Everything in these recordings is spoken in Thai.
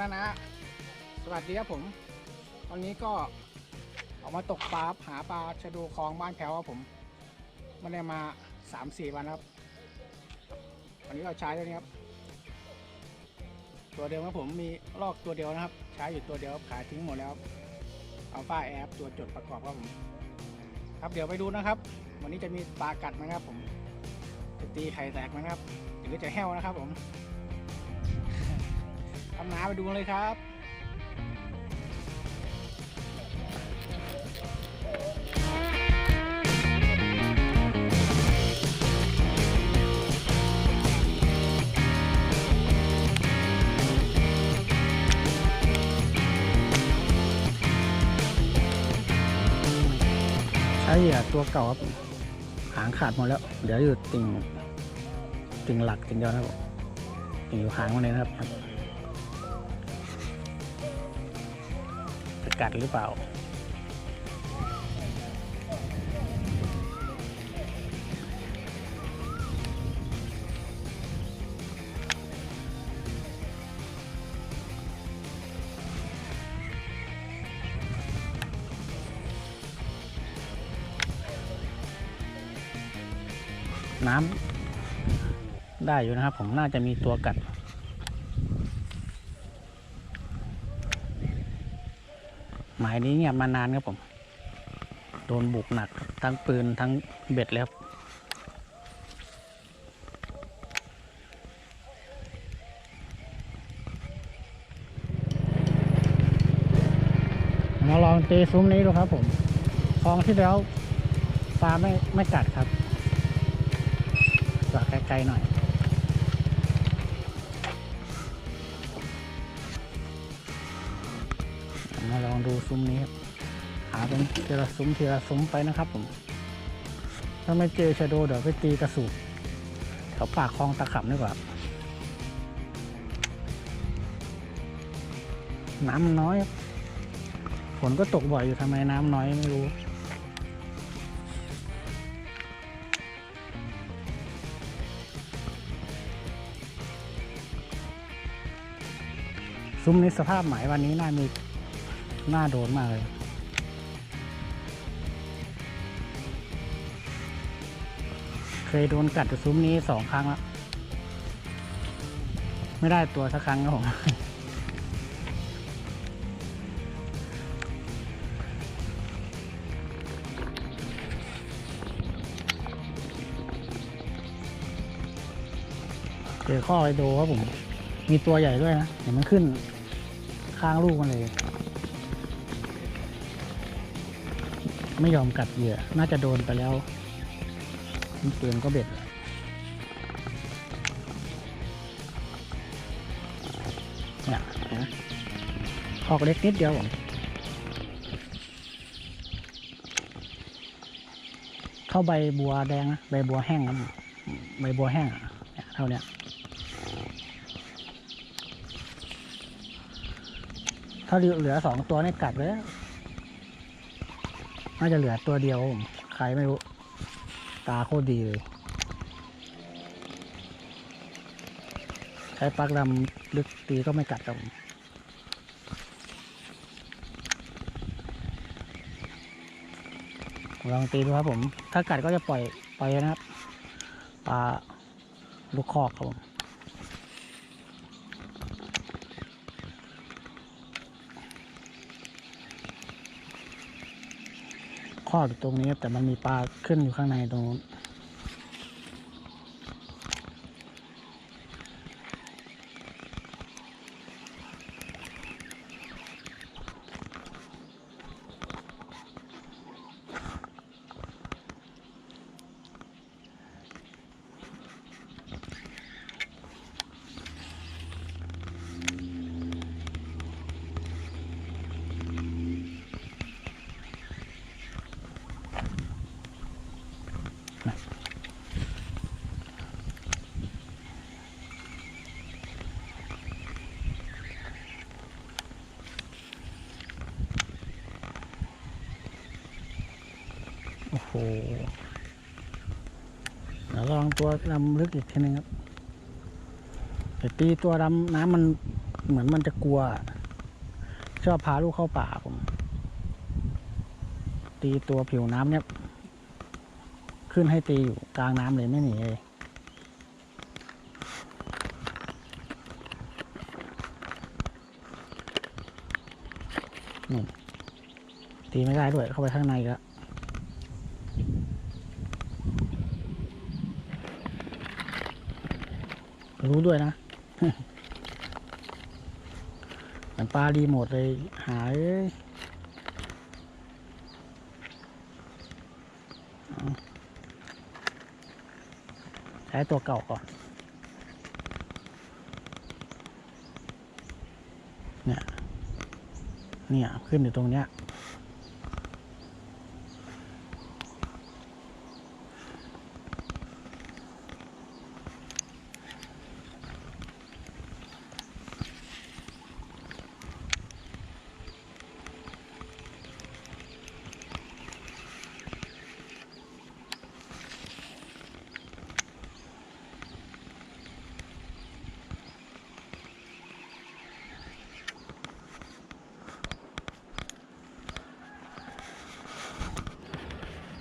นะนะ สวัสดีครับผม ตอนนี้ก็ออกมาตกปลาหาปลาชะดูคลองบ้านแพ้วครับผมไม่ได้มาสามสี่วันครับ วันนี้เราใช้ตัวนี้ครับ ตัวเดียวครับผมมีลอกตัวเดียวนะครับ ใช้อยู่ตัวเดียวขายทิ้งหมดแล้วเอัลฟาแอปตัวจดประกอบครับผมครับเดี๋ยวไปดูนะครับ วันนี้จะมีปลากัดไหมครับผมจะตีไข่แตกไหมครับหรือจะแห้วนะครับผม ทำนาไปดูกันเลยครับใช้เหยื่อตัวเก่าครับหางขาดหมดแล้ว เดี๋ยวอยู่ติ่งติ่งหลักติ่งเดียวนะครับติ่งอยู่หางมันเลยนะครับ กัดหรือเปล่า น้ำได้อยู่นะครับ ผมน่าจะมีตัวกัด มายนี้เงียบมานานครับผม โดนบุกหนักทั้งปืนทั้งเบ็ดแล้วมาลองตีซุ้มนี้ดูครับผมคลองที่แล้วปลาไม่ไม่กัดครับจอดไกลๆหน่อย มาลองดูซุ้มนี้ครับหาเป็นทีละซุ้มทีละซุ้มไปนะครับผม ถ้าไม่เจอชะโดเดี๋ยวไปตีกระสุนแถวปากคลองตะขับดีกว่าน้ำมันน้อยฝนก็ตกบ่อยอยู่ทำไมน้ำน้อยไม่รู้ซุ้มนี้สภาพหมายวันนี้น่ามี น่าโดนมากเลยเคยโดนกัดจากซุ้มนี้สองครั้งแล้ว ไม่ได้ตัวสักครั้งครับผมเจอข้อไอโดครับผม มีตัวใหญ่ด้วยนะ เห็นมันขึ้น ข้างลูกมันเลย ไม่ยอมกัดเหยื่อ น่าจะโดนไปแล้วมันปืนก็เบ็ดเนี่ยเห็นไหมออกเล็กนิดเดียวผมเข้าใบบัวแดงนะใบบัวแห้งนะใบบัวแห้งเนี่ยเท่าเนี้ยถ้าเหลือสองตัวนี่กัดเลย น่าจะเหลือตัวเดียวใครไม่รู้ ตาโคตรดีเลย ใช้ปลักดำลึกตีก็ไม่กัดครับผมลองตีดูครับผม ถ้ากัดก็จะปล่อย ปล่อยนะครับ ปลาลูกคอกครับผม อบอยู่ตรงนี้แต่มันมีปลาขึ้นอยู่ข้างในตรงนู้น ลองตัวดำลึกอีกทีนึงครับแต่ตีตัวดำน้ำมันเหมือนมันจะกลัว ชอบพาลูกเข้าป่าผม ตีตัวผิวน้ำเนี่ย ขึ้นให้ตีอยู่กลางน้ำเลยไม่หนีเลยนี่ตีไม่ได้ด้วยเข้าไปข้างในแล้ว รู้ด้วยนะเหมือนปลารีโมทเลยหายเอ้ยเอาใช้ตัวเก่าก่อน เนี่ย เนี่ย ขึ้นอยู่ตรงเนี้ย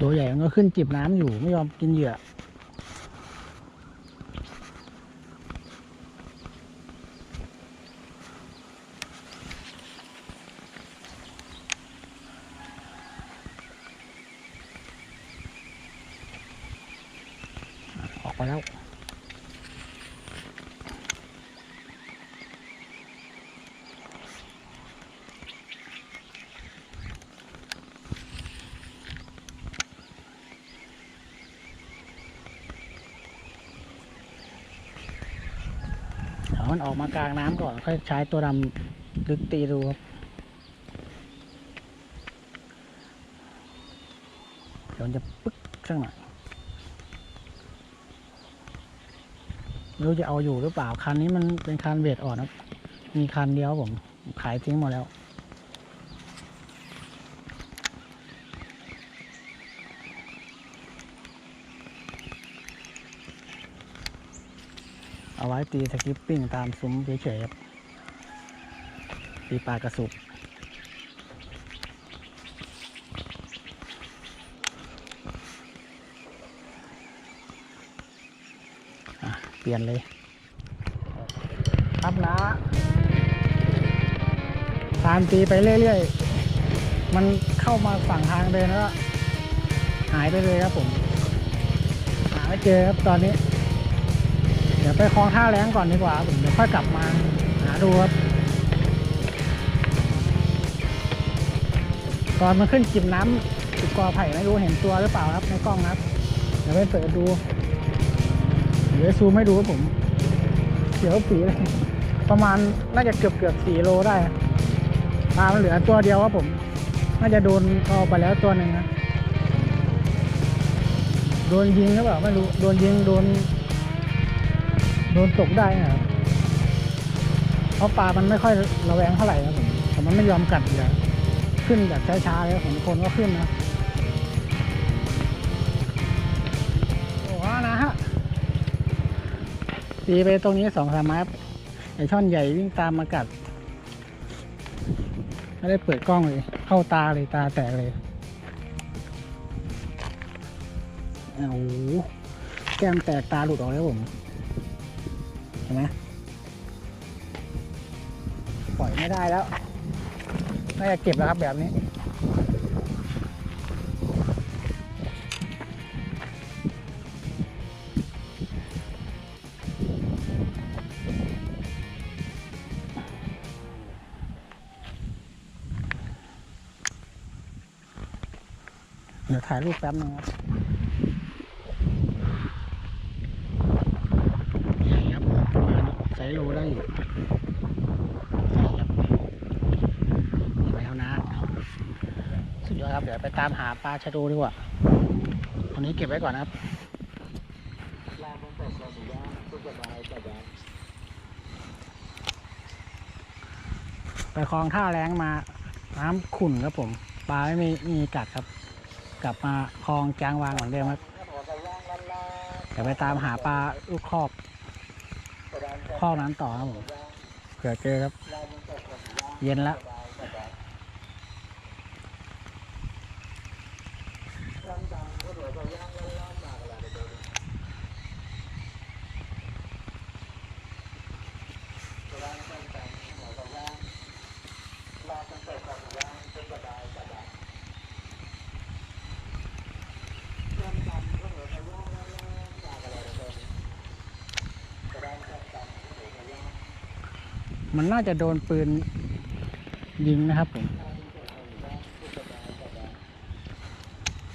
ตัวใหญ่มันก็ขึ้นจิบน้ำอยู่ไม่ยอมกินเหยื่ออกไปแล้ว เดี๋ยว มันออกมากลางน้ำก่อน ค่อยใช้ตัวดำลึกตีดูครับเดี๋ยวมันจะปึ๊กสักหน่อยไม่รู้จะเอาอยู่หรือเปล่าคันนี้มันเป็นคันเวทอ่อนครับ มีคันเดียวผมขายทิ้งหมดแล้ว เอาไว้ตีสกิปปิ้งตามซุ้มเฉยๆครับตีปลากระสุบอะเปลี่ยนเลย ครับนะตามตีไปเรื่อยๆ มันเข้ามาฝั่งทางเดินแล้วก็หายไปเลยครับผม หาไม่เจอครับตอนนี้ เดี๋ยวไปคลองท่าแรงก่อนดีกว่าผมเดี๋ยวค่อยกลับมาหาดูครับตอนมันขึ้นจิบน้ำจิบกอไผ่ไม่รู้เห็นตัวหรือเปล่าครับในกล้องครับ เดี๋ยวไปเปิดดู เดี๋ยวซูมให้ดูครับผมเดี๋ยวปีเลยประมาณน่าจะเกือบเกือบสี่โลได้ปลามันเหลือตัวเดียวครับผม น่าจะโดนเอาไปแล้วตัวหนึ่งนะ โดนยิงหรือเปล่าไม่รู้ โดนยิงโดน โดนตกได้นะเพราะปลามันไม่ค่อยระแวงเท่าไหร่ครับผมแต่มันไม่ยอมกัดเยื่อขึ้นแบบช้าๆเลยผมคนก็ขึ้นนะโอ้โหนะฮะตีไปตรงนี้สองสามไม้ไอช่อนใหญ่วิ่งตามมากัด ไม่ได้เปิดกล้องเลย เข้าตาเลยตาแตกเลยโอ้โหแก้มแตกตาหลุดออกแล้วผม ห็นไหมปล่อยไม่ได้แล้ว น่าจะเก็บแล้วครับแบบนี้เดี๋ยวถ่ายรูปแป๊บนึงครับ ใหญ่ครับประมาณไซส์ โลได้อยู่ไปแล้วนะสุดยอดครับ เดี๋ยวไปตามหาปลาชะโดดีกว่าตอนนี้เก็บไว้ก่อนนะครับไปคลองท่าแรงมาน้ำขุ่นครับผม ปลาไม่มีมีกัดครับ กลับมาคลองจางวางเหมือนเดิมครับเดี๋ยวไปตามหาปลาลูกครอบ คอนั้นต่อครับผมเผื่อเจอครับ เย็นแล้ว มันน่าจะโดนปืนยิงนะครับผม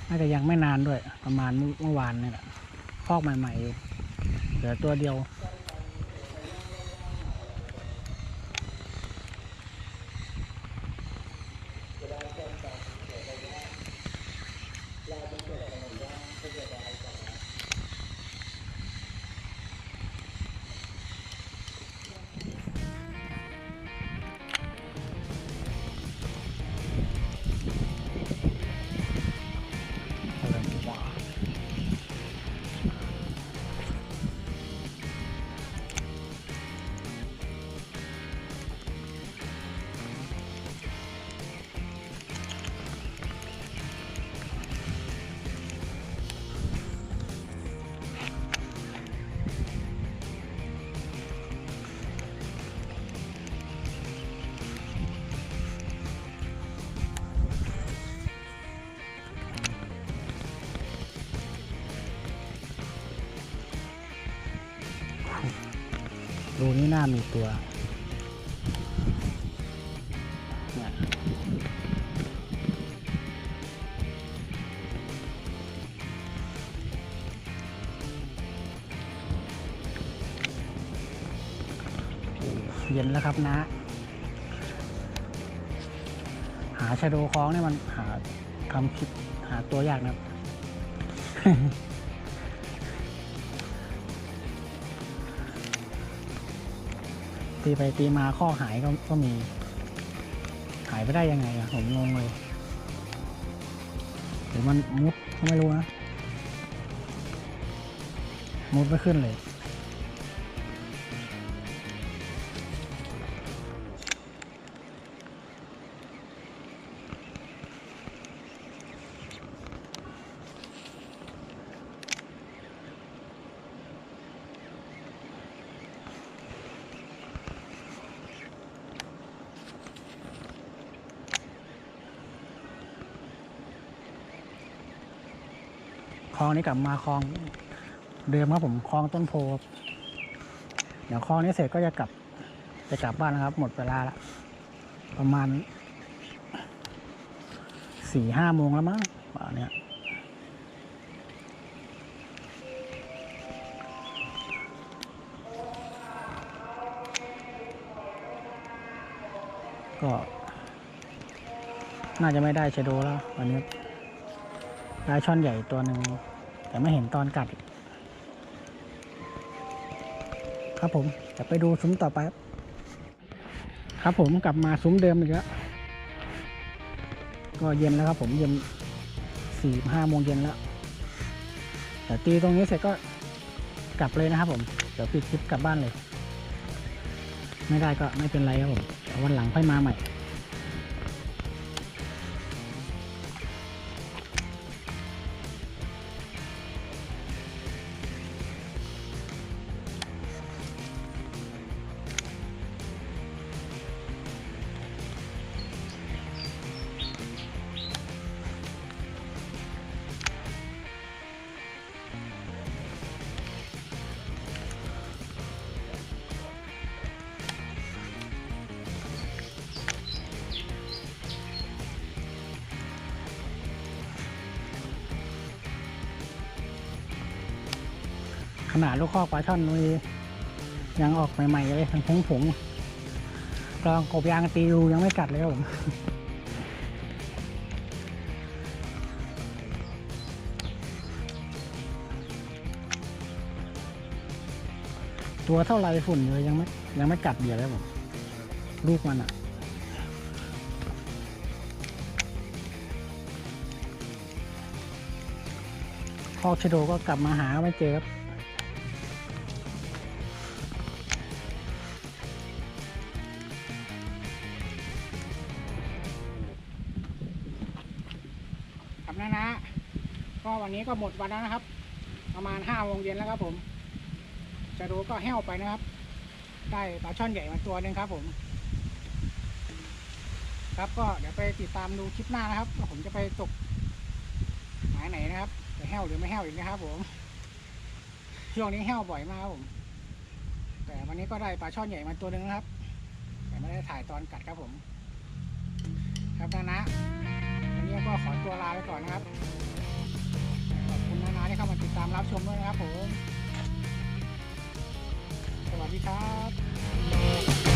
น่าจะยังไม่นานด้วย ประมาณเมื่อวานนี่แหละคอกใหม่ๆอยู่ เหลือตัวเดียว นี้น่ามีตัวเย็นแล้วครับนะ หาชะโดคล้องเนี่ยมันหาทำคลิปหาตัวยากนะครับ ตีไปตีมาข้อหายก็ก็มี หายไปได้ยังไงอะผมงงเลยหรือมันมุดก็ไม่รู้นะมุดไม่ขึ้นเลย คลองนี้กลับมาคลองเดิมครับผมคลองต้นโพครับเดี๋ยวคลองนี้เสร็จก็จะกลับจะกลับบ้านนะครับ หมดเวลาละประมาณสี่ห้าโมงแล้วมั้งป่านเนี้ยก็ น่าจะไม่ได้ชะโดแล้ววันนี้ ได้ช่อนใหญ่ตัวหนึ่งแต่ไม่เห็นตอนกัด ครับผมจะไปดูซุ้มต่อไปครับครับผมกลับมาซุ้มเดิมอีกแล้วก็เย็นแล้วครับผมเย็นสี่ห้าโมงเย็นแล้วแต่ตีตรงนี้เสร็จก็กลับเลยนะครับผม เดี๋ยวปิดคลิปกลับบ้านเลย ไม่ได้ก็ไม่เป็นไรครับผมวันหลังค่อยมาใหม่ ขนาดลูกคอกปลาช่อนนี่ยังออกใหม่ๆเลยทั้งผงผงลองกบยางตีรูยังไม่กัดเลยครับผมตัวเท่าไรฝุ่นเลยยังไม่ยังไม่กัดเดียวเลยผมลูกมันอะคอกชโดก็กลับมาหาไม่เจอครับ นี้ก็หมดวันแล้วนะครับ ประมาณห้าโมงเย็นแล้วครับผม จะดูก็แห้วไปนะครับ ได้ปลาช่อนใหญ่มาตัวหนึ่งครับผม ครับก็เดี๋ยวไปติดตามดูคลิปหน้านะครับว่าผมจะไปตกหมายไหนนะครับจะแห้วหรือไม่แห้วอีกนะครับ ผมช่วงนี้แห้วบ่อยมากครับผม แต่วันนี้ก็ได้ปลาช่อนใหญ่มาตัวหนึ่งนะครับ แต่ไม่ได้ถ่ายตอนกัดครับผม ครับนะนะวันนี้ก็ขอตัวลาไปก่อนนะครับ ตามรับชมด้วยนะครับผม สวัสดีครับ